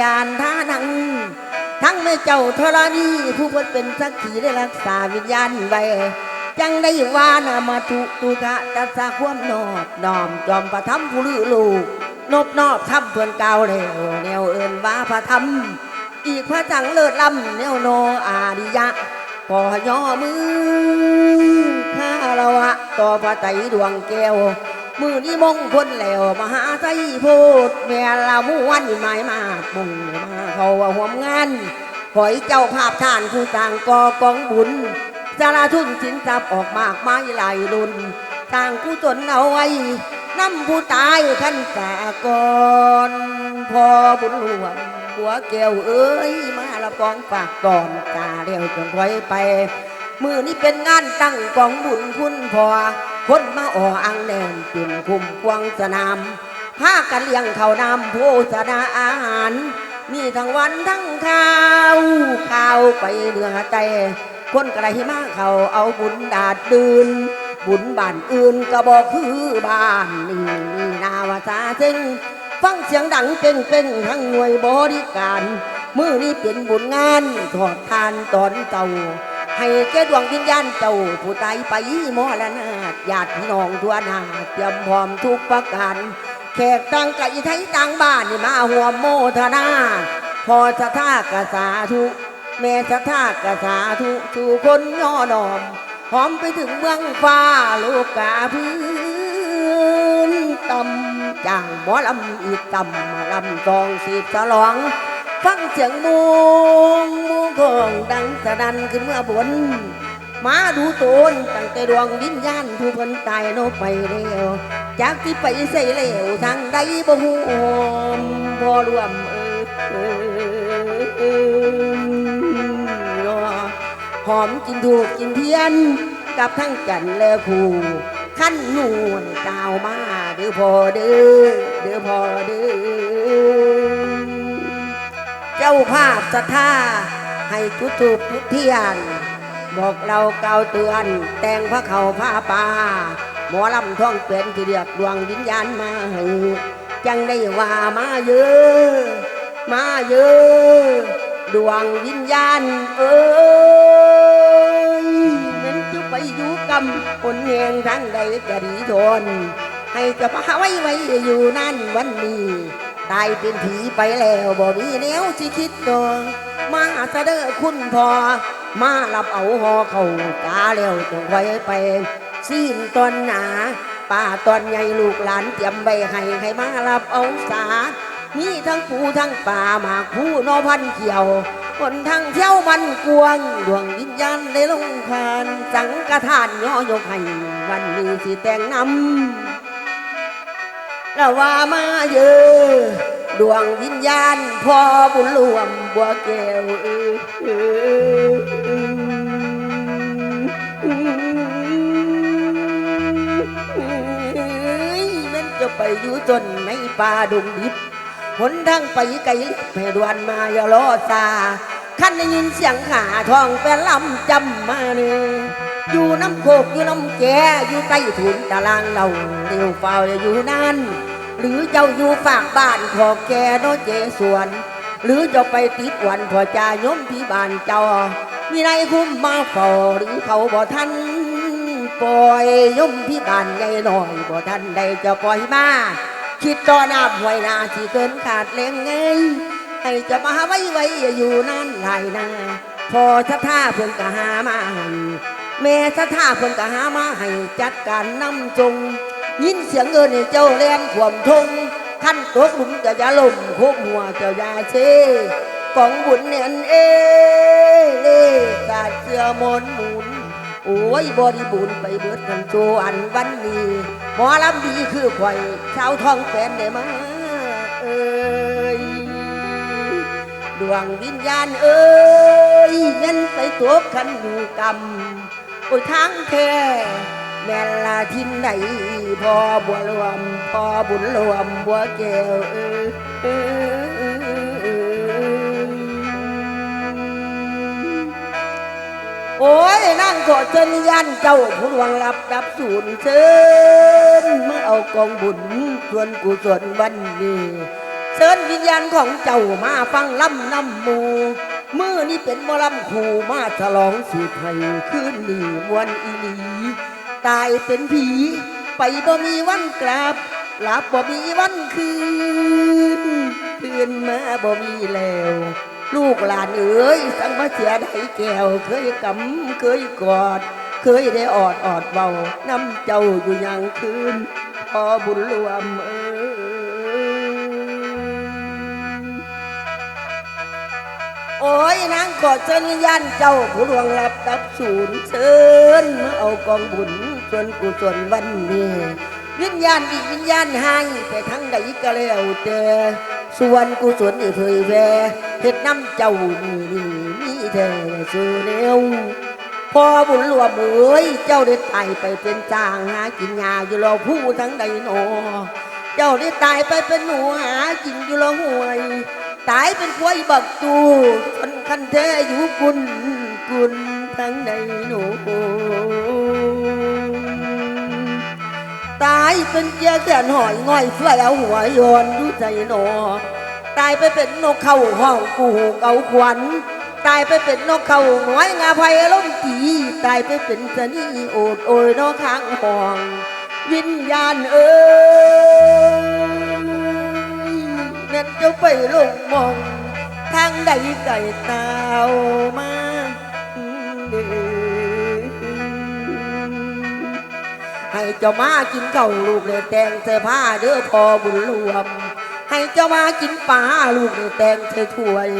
ญาณท่านัง ทั้งแม่เจ้าธรณีผู้เพิ่นเป็นสักขีได้รักษาวิญญาณไว้จังได้ว่านามาทุตุกะตัสสะความนอบน้อมจอมประทับผู้ลือลูก นบนอบทำเพื่อนเก่าแล้วแนวเอินว่าพระธรรม อีกพระจังเลิศล้ำแนวโนอาดิยะพอย่อมือข้าละวะต่อพระไตรดวงแก้ว มือนี้มงคลแล้วมหาไทยโพดแม่ละมุวันหมายมามุ่งมาเขาว่าห่วมงานขอยเจ้าภาพท่านผู้ต่างกอกองบุญสารทุนสินทรัพย์ออกมากมายหลายรุนสร้างกุศลเอาไว้นำผู้ตายขันสากรพอบุญหลวงหัวแก้วเอ้ยมาละกองฝากก่อนตาเร็วจนไว้ไป มือนี้เป็นงานตั้งกองบุญคุณพอ คนมาอ่ออังแนนจุนคุมควงสนามพากันเลี้ยงข้าวน้ำโภชนาอาหาร มีทั้งวันทั้งข้าวข้าวไปเนื้อใจคนกระหิมาเขาเอาบุญดาดดืน บุญบ้านอื่นก็บอกคือบ้านนี่นี่นาวาสาเจงฟังเสียงดังเป่งเป่งๆทั้งหน่วยบริการ มือนี้เป็นบุญงานทอดทานตอนเต่า ให้แก่ดวงวิญญาณเจ้าผู้ตายไปมรณะญาติพี่น้องทั่วหน้าเตรียมพร้อมทุกประการแขกต่างไก่ไทยต่างบ้านนี่มาหัวโมทนา พอสะท่ากะสาธุแม่สะท่ากะสาธุสู่คนย่อนอมหอมไปถึงเมืองฟ้าโลกาพื้นตำจางหมอลำอีกตำลำตองสีสลอง ฟังเสียงมูงมูงของดังสะดันขึ้นเมื่อบนมาดูโตนตั้งแต่ดวงวิญญาณผู้เพิ่นตายโนไปเร็วจากที่ไปใส่เหลวทางใดบ่ฮู้พอรวมเออเออหอมกินถูกกินเทียน กับทั้งจันและคู่ขั้นนวลกาวมาเด้อพอเด้อเด้อพอเด้อ จ้าภาพศรัทธาให้ทุกถูกทุกเทียน บอกเราเกล่าวเตือน แต่งพระเขาผ้าป่าหมอลำท่องเป็นที่เรียกดวงวิญญาณมาให้จังได้ว่ามาเยอะมาเยอะดวงวิญญาณเอ้ยมันจะไปอยู่กำคนแหงทางใดจะดีทนให้เจะพาไว้ไว้อยู่นั่นวันนี้ ตายเป็นผีไปแล้วบ่มีแนวสิคิดตัวมาเสดอคุณพอ มารับเอาหอเขาตาแล้วจงไว้ไปสิ้นตอนหนาป้าตอนใหญ่ลูกหลานเตรียมไว้ให้ให้มารับเอาสามีทั้งปูทั้งป่ามากผู้นอพันเขียวคนทั้งเที่ยวมันกวงดวงวิญญาณได้ลงพานสังกทานย่อยกให้วันนี้สิแต่งนำ ละว่ามาเยอะดวงวิญญาณพ่อบุญรวมบัวแก้วเออเออมันจะไปอยู่จนในป่าดงดิบหนทางไปไกลแม่ดวนมาอย่ารอซาขันได้ยินเสียงขาทองแปลลำจำมาเนื้ออยู่น้ำโคกอยู่น้ำแก่อยู่ใต้ถุนตารางเราเรียวเฝ้าอยู่นั่น หรือเจ้าอยู่ฝากบ้านขอแก่โนเจสวน หรือเจ้าไปติดวันพอจายมที่บ้านเจ้า มีนายคุ้มมาเฝ้าหรือเขาบ่ทันปล่อยยมที่บ้านใหญ่หน่อยบ่ทันได้จะปล่อยมาคิดต่อหน้าหวยนาที่เกินขาดแรงไงให้จะมาไว้ไว้อยู่นั่นหลายนาพอถ้าท่าเพิ่นก็หามาให้แม่สถาเพิ่นก็หามาให้จัดการนำจง ยินเสียงเอินเจ้าแลนขวมทงขั้นตกหลุมจะยาลมโคบหัวเจ้ายาเชกองบุญเนียนเอเล่กาเสือมนหมุนโอ้ยบริบูรณ์ไปเบิดกันโจอันวันนี้หมอลำดีคือข่อยชาวท้องแฟนได้มาเอ้ยดวงวิญญาณเอ้ยเงินไปตัวขันอยู่กำโอ้ยทางแท้ แม่ลาทินไหนพอบัวรวมพอบุญรวมบัวแก้วเอ้ยเอ้ยโอ้ยนั่งกอดเชิญยันเจ้าผู้หลวงรับดับสูญเชิญเมื่อเอากองบุญส่วนกุศลวันนี้เชิญวิญญาณของเจ้ามาฟังล่ำน้ำมูมือนี้เป็นมอลำคูมาฉลองสีไทยคืนนี้มวนอีหลี ตายเป็นผี ไปบ่มีวันกลับหลับบ่มีวันคืนคืนมาบ่มีแล้ว ลูกหลานเอ๋ยสังมาเสียได้แก้วเคยกำเคยกอด เคยได้ออดออดเบาน้ำเจ้าอยู่ยังคืนพอบุญรวมเอ้ยโอ้ยนางกอดเชิญวิญญาณเจ้าผู้ดวงรับตับศูนย์เชิญมาเอากองบุญ ส่วนกุศลวันนี้ วิญญาณอีกวิญญาณให้ไปทั้งใดก็แล้วแต่ส่วนกุศลนี่เผยแผ่เฮ็ดน้ำเจ้านี่นี่มีแท้สื่อเร็วพอบุญหลวงเอ้ยเจ้าได้ตายไปเป็นจางหากินยาอยู่รอผู้ทั้งใดโนอเจ้าได้ตายไปเป็นหนูหากินอยู่รอห่วย ตายเป็นควายบักตูคนคันแท้อยู่กุนกุนทั้งใดโน ตายเป็นเจ้าแขนหอยง่อยเฟื่อยเอาหัวโยนอยู่ใจหนอตายไปเป็นนกเข้าห้องกูเกาขวัญตายไปเป็นนกเขาหงอยงาไพล้มตีตายไปเป็นสนีโอดโอยนอกข้างห้อง วิญญาณเอ้ยนั่นเจ้าไปลงมองทางใดไก่ตาวมาเด้อ เจ้ามากินเก่าวลูกเลยแต่งเสื้อผ้าเด้อพอบุญรวม ให้เจ้ามากินปลาลูกเลยแต่งเธอถ้วย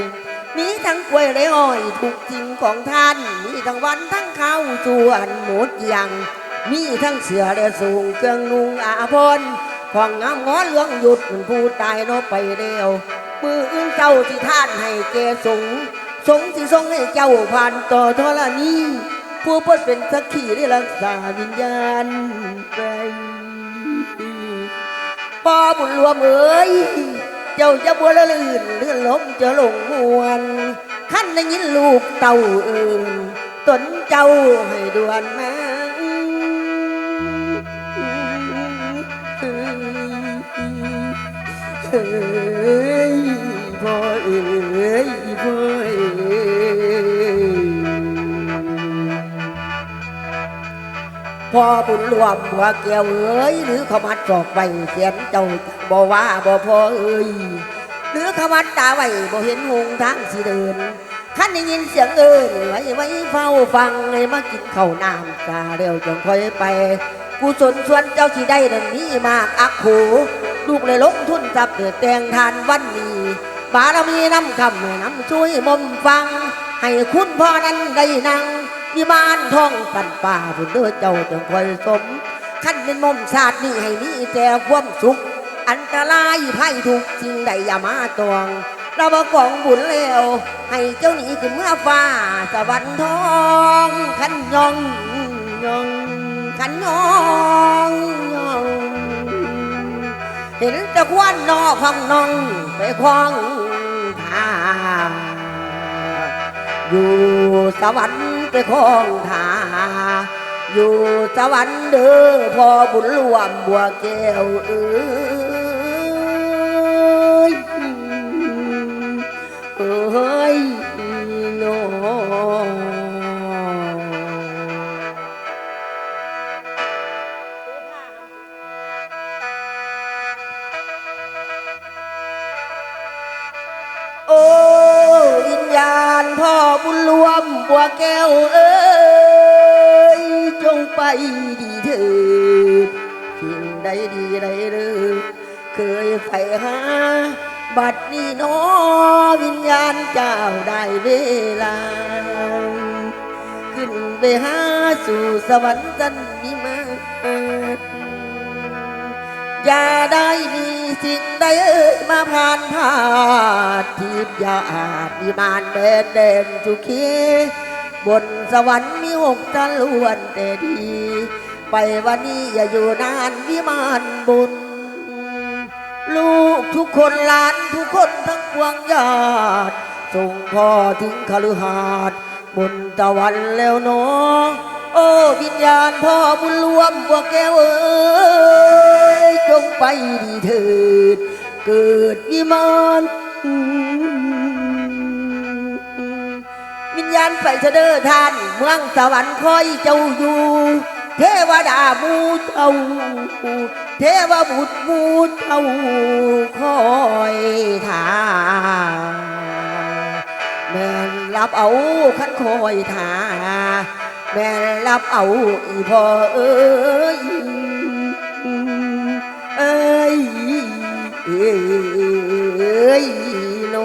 มีทั้งกล้วยและอ้อยถูกจริงของท่าน มีทั้งวันทั้งข้าวจวนหมดอย่างมีทั้งเสือและสูงเครื่องนุ่งอาภรณ์ของงามง้อเลืองหยุดผู้ตายนอไปเร็วมืออื่นเจ้าที่ท่านให้แกสงสงที่ทรงให้เจ้าผ่านต่อทรณี ผู้พิ่นเป็นสักขีได้รักษาวิญญาณไปพอบุญรวมเอ๋ยเจ้าจะบัวละลื่นเลื่อนลมจะหลงมวนขั้นได้ยินลูกเต่าเอินตนเจ้าให้ด่วนมาเอ้ พอบุญรวมหัวแก้วเอ้ยหรือขมัดจอกไว้เขียนเจ้าบ่ว่าบ่พอเอ้ยหรือขมัดตาไว้บ่เห็นหงทางสิเดินขันได้ยินเสียงเอินไว้ไว้เฝ้าฟังให้มากินข้าวน้ำกาเร็วจงค่อยไปกุศลส่วนเจ้าสิได้นั่นนี้มากอักโขลูกเลยลงทุนจับเดือแตงทานวันนี้ บารมีน้ำคำน้ำช่วยมมฟัง ให้คุณพ่อนั้นได้นั่ง วิมานท่องกันป่าผู้เด้อเจ้าจงคอยสมขั้นเป็นมมศาสตร์นี่ให้มีแต่ความสุข อันตรายภัยทุกสิ่งใดอย่ามาตวงเราบกองบุญแล้ว ให้เจ้าหนี้ขึ้นเมื่อฟ้าสวรรค์ทองขันยองยองขันยองยองเห็นตะควันนอของน้องไปคล้องทา อยู่สวรรค์ไปคองทาอยู่สวรรค์เด้อพอบุญรวมบัวแก้วเอ้ยเอ้ยโนโอ้ บุญรวมบัวแก้วเอ้ยจงไปดีเถิดสิ่งใดดีใดเด้อเคยใฝ่หา บัดนี้น้อวิญญาณเจ้าได้เวลา ขึ้นไปหาสู่สวรรค์จันนิมา อย่าได้มีสิ่งใดเอ่ยมาผ่านพาดทิพย์อย่าอาจมีมานเดินเด่นสุขีบนสวรรค์มีหกจะลวนแต่ดี ไปวันนี้อย่าอยู่นานวิมานบุญ ลูกทุกคนหลานทุกคนทั้งปวงญาติส่งพ่อถึงคฤหาสน์บนตะวันแล้วเนาะ โอ้วิญญาณพ่อบุญรวมบัวแก้วเอ้ยจงไปดีเถิด เกิดวิมานวิญญาณไฟเสดอท่าน เมืองสวรรค์คอยเจ้าอยู่ เทวดามูเจ้าเทวบุตรมูเจ้าคอยท่าแม่นรับเอาขันคอยท่า แม่รับเอาอีพ่อเอ้ยเอ้ยเอ้ยโน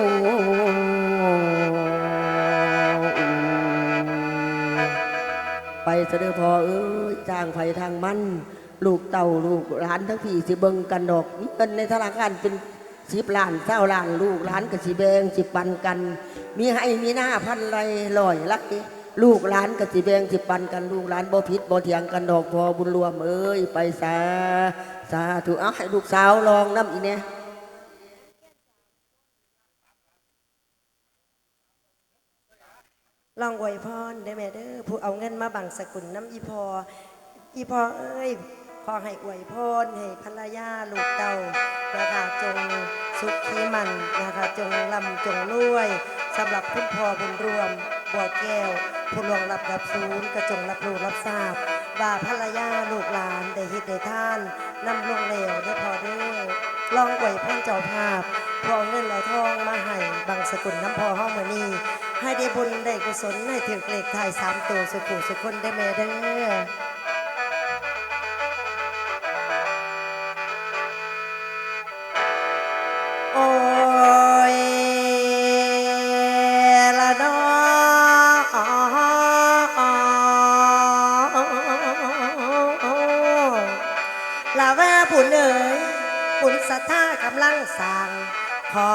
ไปเสด็จพ่อเอ้ยจ้างไฟทางมัน ลูกเต่าลูกหลานทั้งพี่สิเบิงกันดอกเงินในธนาคารเป็นสิบล้านเจ้าล้านลูกหลานกับสิแบงสิปันกัน มีให้มีหน้าพันไรลอยลักนี้ ลูกหลานกับสิแบงสิปันกันลูกหลานบ่ผิดบ่เถียงกันดอกพอบุญรวมเอ้ยไปสาสาธุเอาให้ลูกสาวลองน้ำอีเนี่ยลองอวยพรได้ไหมเด้อผู้เอาเงินมาบังสกุลน้ำอีพอ อีพอเอ้ยขอให้อวยพรให้ภรรยาลูกเต่านะคะจงสุขขีมันนะคะจงลำจงรวยสำหรับคุณพ่อบุญรวมบัวแก้ว ผู้ลวงรับรับศูนย์กระจงรับรู้รับทราบว่าภรรยาลูกหลานได้เฮ็ดได้ท่านนำลงเหลวได้พอเด้อลองไหวยพรเจ้าภาพพอเงินและทองมาให้บังสกุลน้ำพอห้องมือนีให้ได้บุญได้กุศลให้ถึงเลขไทยสามตัวสุขุสุขคนได้แม่เด้อ สรัทธางสั่งขอ